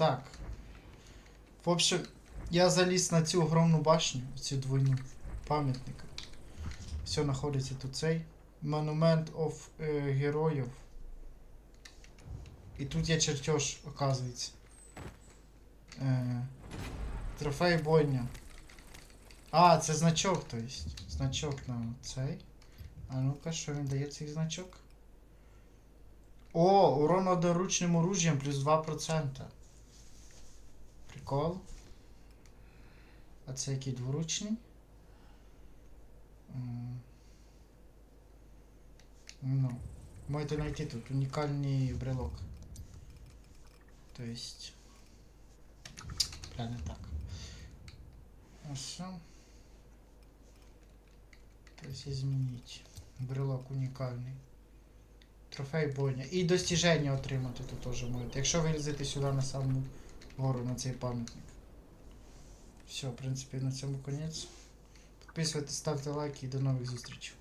Так. В общем, я заліз на цю огромну башню, цю двойну пам'ятника. Все знаходиться тут цей. Монумент оф е, героїв. І тут є чертеж, оказується. Е, трофей бойня. А, це значок, то есть. Значок на цей. А ну-ка, що він дає цей значок? О, урон одноручним оружием плюс 2%. Прикол. А це який дворучний? Ну. Можете знайти тут унікальний брелок. То есть. Бля, так. Що? То есть изменить. Брелок унікальний. Трофей бойня. І достіження отримати тут теж можете. Якщо вилізете сюди на саму гору на цей пам'ятник. Все, в принципі, на цьому конець. Підписуйтесь, ставте лайки і до нових зустрічей.